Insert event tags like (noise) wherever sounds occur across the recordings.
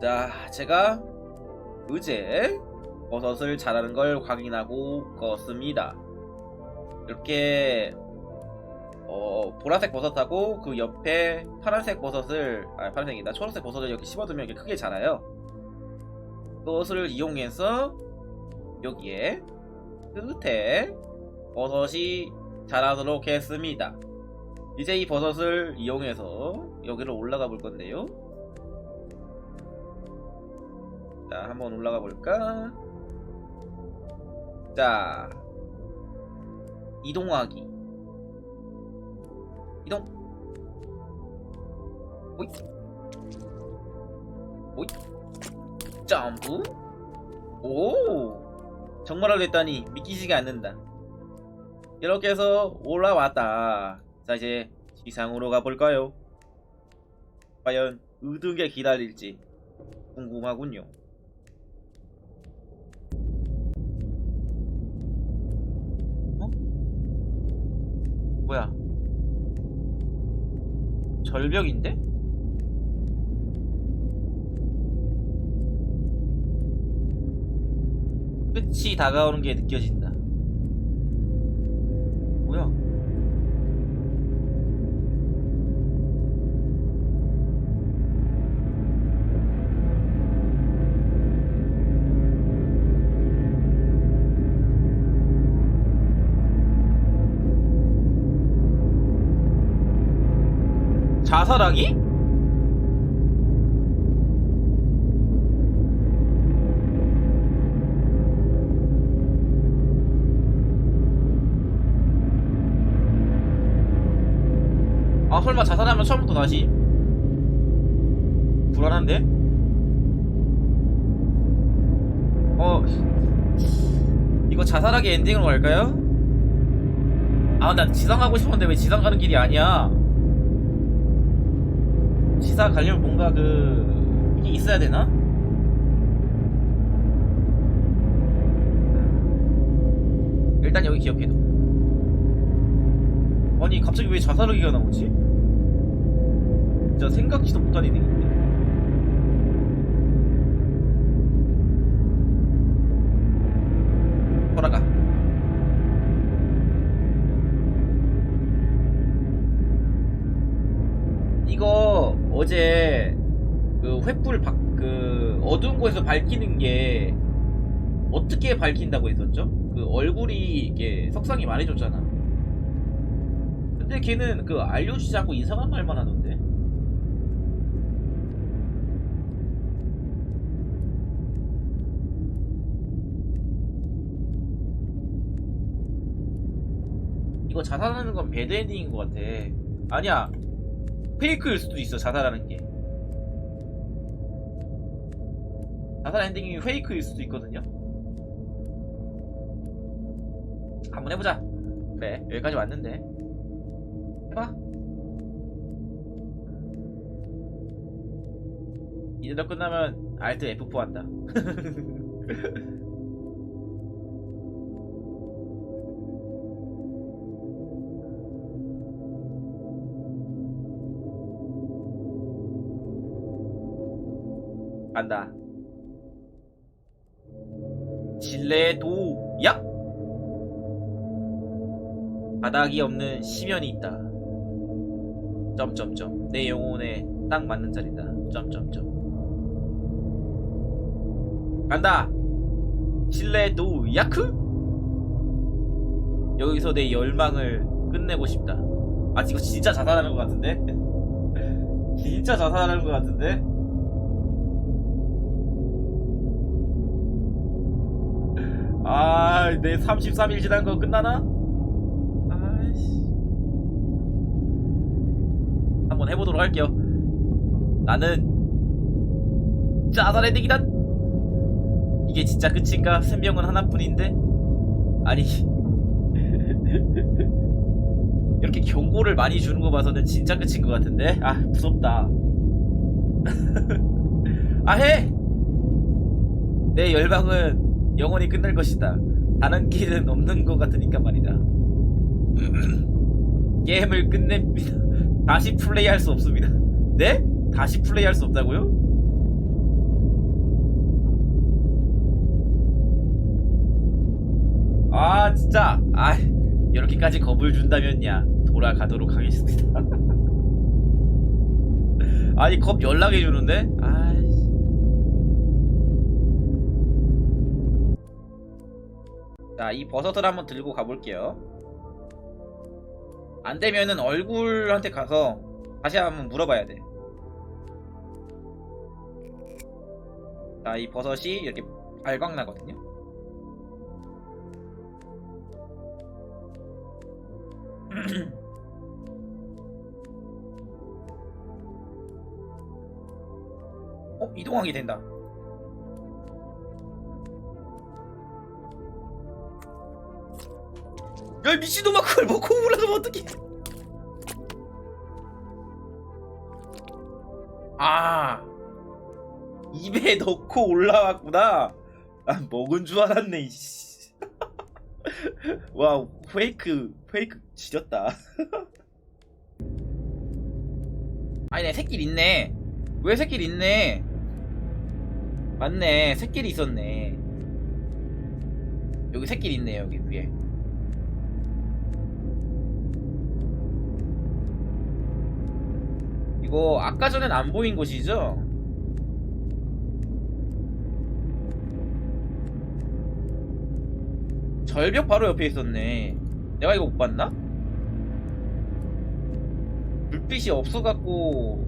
자, 제가 의제 버섯을 잘하는 걸 확인하고 껐습니다. 이렇게 어, 보라색 버섯하고 그 옆에 파란색 버섯을 아 파란색이다 초록색 버섯을 이렇게 씹어두면 이렇게 크게 자라요. 그것을 이용해서 여기에 끝에 버섯이 자라도록 했습니다. 이제 이 버섯을 이용해서 여기로 올라가 볼 건데요. 자, 한번 올라가 볼까? 자, 이동하기. 이동. 오이. 오이. 점프. 오. 정말로 됐다니 믿기지가 않는다. 이렇게 해서 올라왔다. 자, 이제 지상으로 가볼까요? 과연 게 기다릴지 궁금하군요. 어? 뭐야? 절벽인데? 끝이 다가오는 게 느껴진다. 자살하기? 아 설마 자살하면 처음부터 다시? 불안한데? 어 이거 자살하기 엔딩으로 갈까요? 아 나 지상 가고 싶었는데 왜 지상 가는 길이 아니야 지상 가려면 뭔가 그 이게 있어야 되나? 일단 여기 기억해둬 아니 갑자기 왜 자살하기가 나오지? 진짜 생각지도 못한 일인데 어제 그 횃불 박, 그 어두운 곳에서 밝히는 게 어떻게 밝힌다고 했었죠? 그 얼굴이 이게 석상이 많이 줬잖아. 근데 걔는 그 알려주지 않고 이상한 말만 하던데. 이거 자살하는 건 배드엔딩인 것 같아. 아니야 페이크일 수도 있어 자살하는 게. 자살 엔딩이 페이크일 수도 있거든요. 한번 해보자. 그래 여기까지 왔는데. 해봐. 이대로 끝나면 알트 F4 한다 (laughs) 간다. 진례의 도약 바닥이 없는 심연이 있다. 점점점 내 영혼에 딱 맞는 자리다. 점점점 간다. 진례의 도야크 여기서 내 열망을 끝내고 싶다. 아 이거 진짜 자살하는 것 같은데? (laughs) 진짜 자살하는 것 같은데? 아, 내 33일 지난 거 끝나나? 아이씨. 한번 해보도록 할게요. 나는 짜살 엔딩이다. 이게 진짜 끝인가? 생명은 하나뿐인데? 아니. (laughs) 이렇게 경고를 많이 주는 거 봐서는 진짜 끝인 것 같은데? 아, 무섭다. (laughs) 아, 해! 내 열망은 영원히 끝날 것이다. 다른 길은 없는 것 같으니까 말이다. (clears throat) 게임을 끝냅니다. (laughs) 다시 플레이할 수 없습니다. 네? 다시 플레이할 수 없다고요? 아 진짜 아 이렇게까지 겁을 준다면야 돌아가도록 하겠습니다. (laughs) 아니 겁 연락해 주는데? 아 자 이 버섯을 한번 들고 가볼게요 안 되면은 얼굴한테 가서 다시 한번 물어봐야 돼 자, 이 버섯이 이렇게 발광 나거든요. (clears throat) 어, 이동하게 된다. 야, 미친놈아, 그걸 먹고 올라가면 어떡해. 아. 입에 넣고 올라왔구나. 아, 먹은 줄 알았네, 이씨. (laughs) 와, 페이크, 페이크 지렸다. (laughs) 아니, 내 새끼 있네. 왜 새끼 있네? 맞네, 새끼 있었네. 여기 새끼 있네, 여기 위에. 이거 아까 전엔 안 보인 곳이죠? 절벽 바로 옆에 있었네. 내가 이거 못 봤나? 불빛이 없어갖고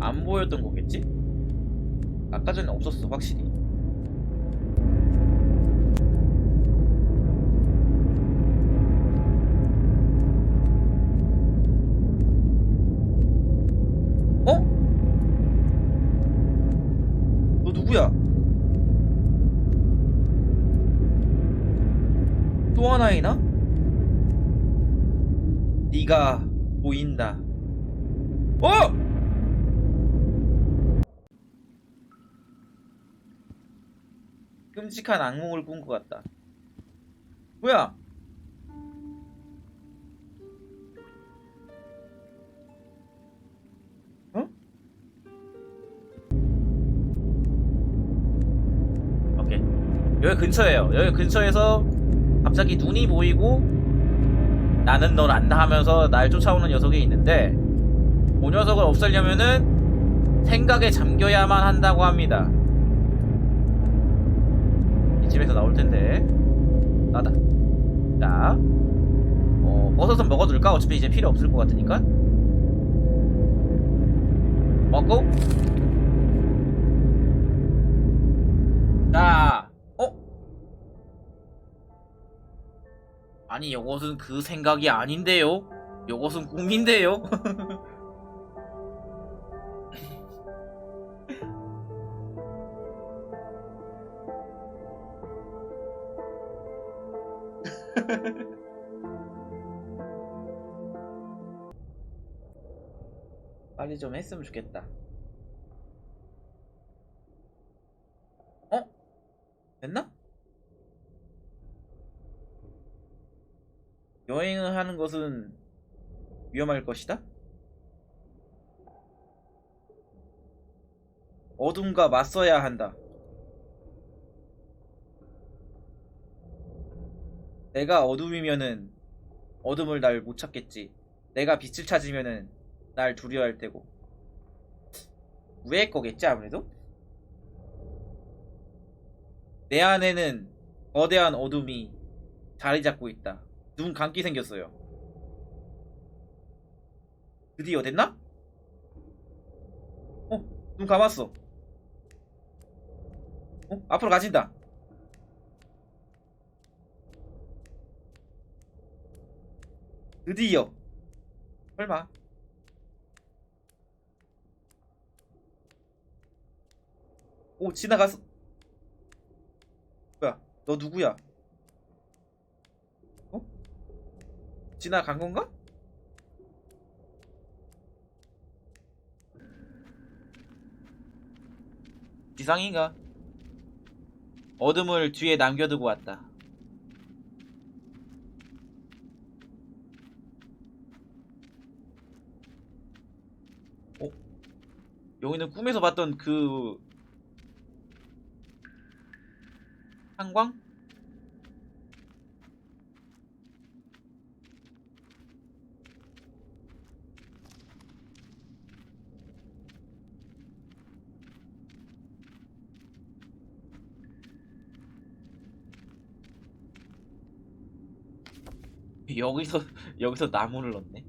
안 보였던 거겠지? 아까 전에 없었어 확실히. 어? 너 누구야? 또 하나이나? 네가 보인다. 어! 끔찍한 악몽을 꾼 것 같다. 뭐야? 어? 오케이. 여기 근처에요. 여기 근처에서 갑자기 눈이 보이고 나는 널 안다 하면서 날 쫓아오는 녀석이 있는데 그 녀석을 없애려면은 생각에 잠겨야만 한다고 합니다. 이집에서 나올 텐데 나다. 자, 어, 버섯은 먹어둘까? 어차피 이제 필요 없을 것 같으니까. 먹고. 자, 어? 아니 이것은 그 생각이 아닌데요. 이것은 꿈인데요. (laughs) (laughs) 빨리 좀 했으면 좋겠다. 어? 됐나? 여행을 하는 것은 위험할 것이다? 어둠과 맞서야 한다. 내가 어둠이면은 어둠을 날 못 찾겠지. 내가 빛을 찾으면은 날 두려워할 테고. 우회의 거겠지 아무래도? 내 안에는 거대한 어둠이 자리 잡고 있다. 눈 감기 생겼어요. 드디어 됐나? 어, 눈 감았어. 어, 앞으로 가진다. 드디어. 설마. 오, 지나갔어. 뭐야, 너 누구야? 어? 지나간 건가? 지상인가? 어둠을 뒤에 남겨두고 왔다. 여기는 꿈에서 봤던 그 한광? 여기서 (laughs) 여기서 나무를 넣네.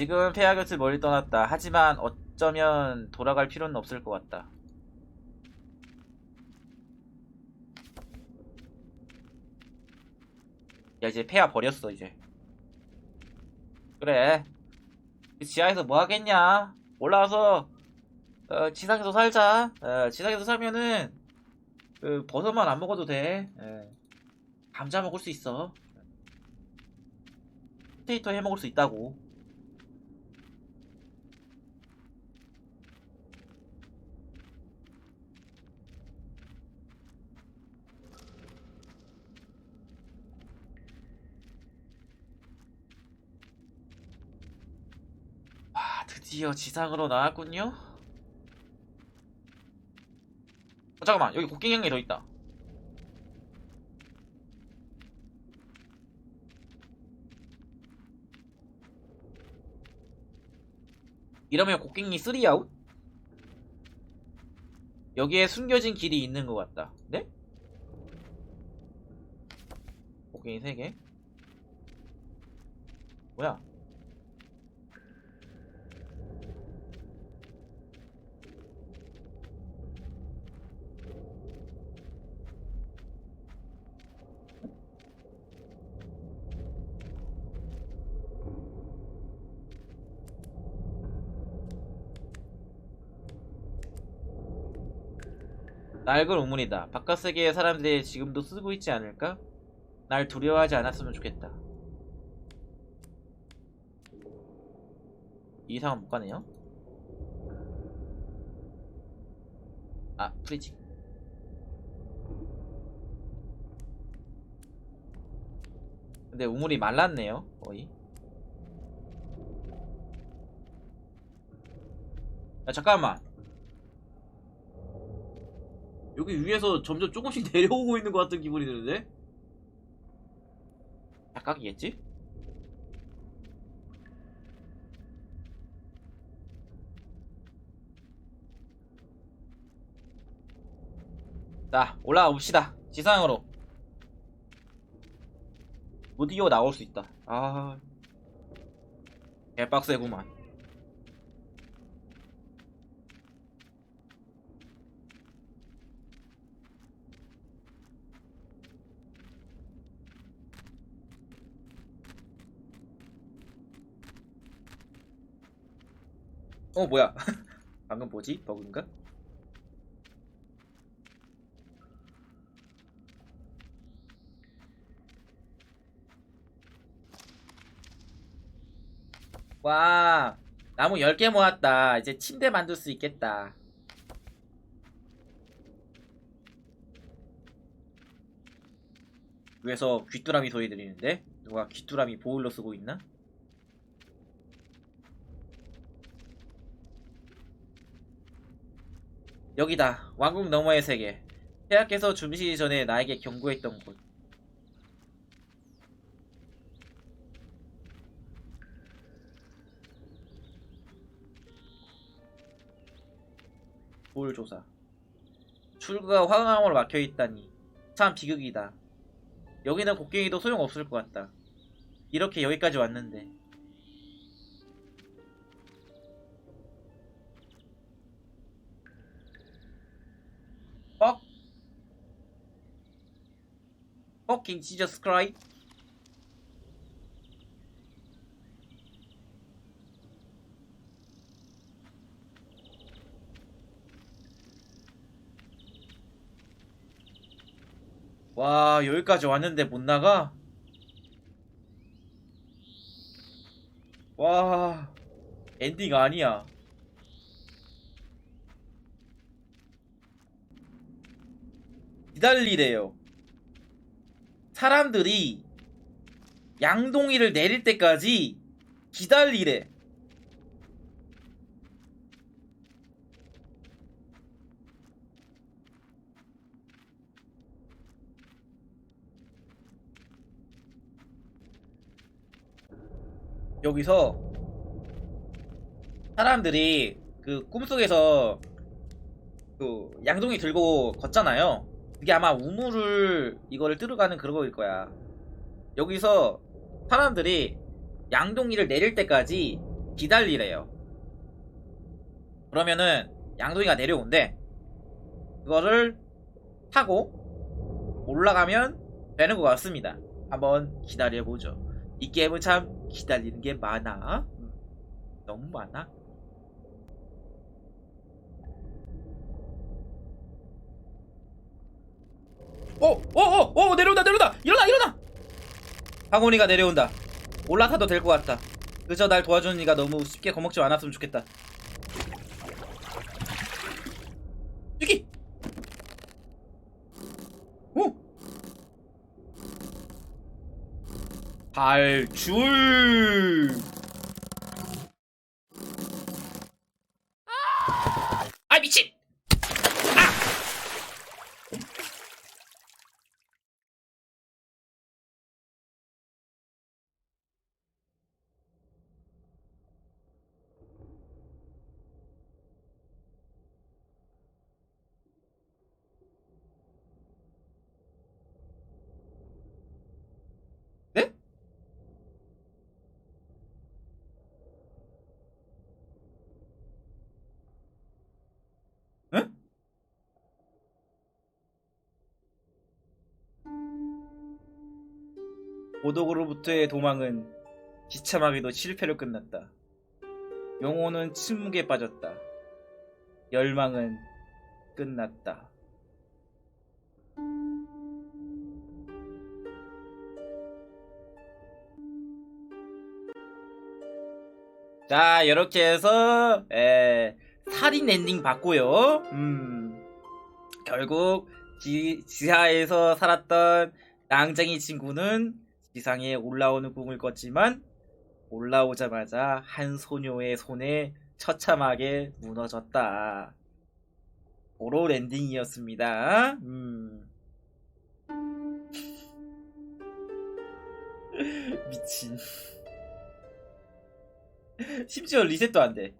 지금 폐하 곁을 멀리 떠났다. 하지만 어쩌면 돌아갈 필요는 없을 것 같다. 야 이제 폐하 버렸어 이제. 그래. 그 지하에서 뭐 하겠냐? 올라와서 어, 지상에서 살자. 어, 지상에서 살면은 그 버섯만 안 먹어도 돼. 예. 감자 먹을 수 있어. 포테이토 해 먹을 수 있다고. 아, 드디어 지상으로 나왔군요. 어, 잠깐만, 여기 곡괭이 더 있다. 이러면 곡괭이 3아웃? 여기에 숨겨진 길이 있는 것 같다. 네? 곡괭이 3개? 뭐야? 낡은 우문이다. 바깥 세계의 사람들이 지금도 쓰고 있지 않을까? 날 두려워하지 않았으면 좋겠다. 이 이상은 못 가네요. 아, 프리지. 근데 우물이 말랐네요, 거의. 야, 잠깐만. 여기 위에서 점점 조금씩 (laughs) 내려오고 있는 것 같은 기분이 드는데? 착각이겠지? 자, 올라가 봅시다. 지상으로. 드디어 나올 수 있다. 아. 개빡세구만. 어, 뭐야. (laughs) 방금 뭐지? 버그인가? 와, 나무 10개 모았다. 이제 침대 만들 수 있겠다. 위에서 귀뚜라미 소리 들리는데? 누가 귀뚜라미 보일러 쓰고 있나? 여기다. 왕국 너머의 세계. 폐하께서 줌시기 전에 나에게 경고했던 곳. 볼 조사. 출구가 화강암으로 막혀 있다니. 참 비극이다. 여기는 곡괭이도 소용없을 것 같다. 이렇게 여기까지 왔는데. Fucking Jesus Christ. 와, 여기까지 왔는데 못 나가? 와, 엔딩 아니야. 기다리래요. 사람들이 양동이를 내릴 때까지 기다리래. 여기서 사람들이 그 꿈속에서 그 양동이 들고 걷잖아요. 그게 아마 우물을 이거를 뚫어가는 그런 거일 거야. 여기서 사람들이 양동이를 내릴 때까지 기다리래요. 그러면은 양동이가 내려온대. 그거를 타고 올라가면 되는 것 같습니다. 한번 기다려보죠. 이 게임은 참 기다리는 게 많아. 음, 너무 많아. 어, 어, 어, 어, 내려온다, 내려온다! 일어나, 일어나! 황혼이가 내려온다. 올라타도 될 것 같다. 그저 날 도와주는 이가 너무 쉽게 겁먹지 않았으면 좋겠다. 여기! 오! 발출! 아 미친! 아! 네? 응? 고독으로부터의 도망은 비참하게도 실패로 끝났다. 영혼은 침묵에 빠졌다. 열망은 끝났다. 자, 이렇게 해서 에, 살인 엔딩 봤고요. 음, 결국 지, 지하에서 살았던 낭장이 친구는 지상에 올라오는 꿈을 꿨지만 올라오자마자 한 소녀의 손에 처참하게 무너졌다. 오로 엔딩이었습니다. 음. (laughs) 미친. 심지어 리셋도 안 돼.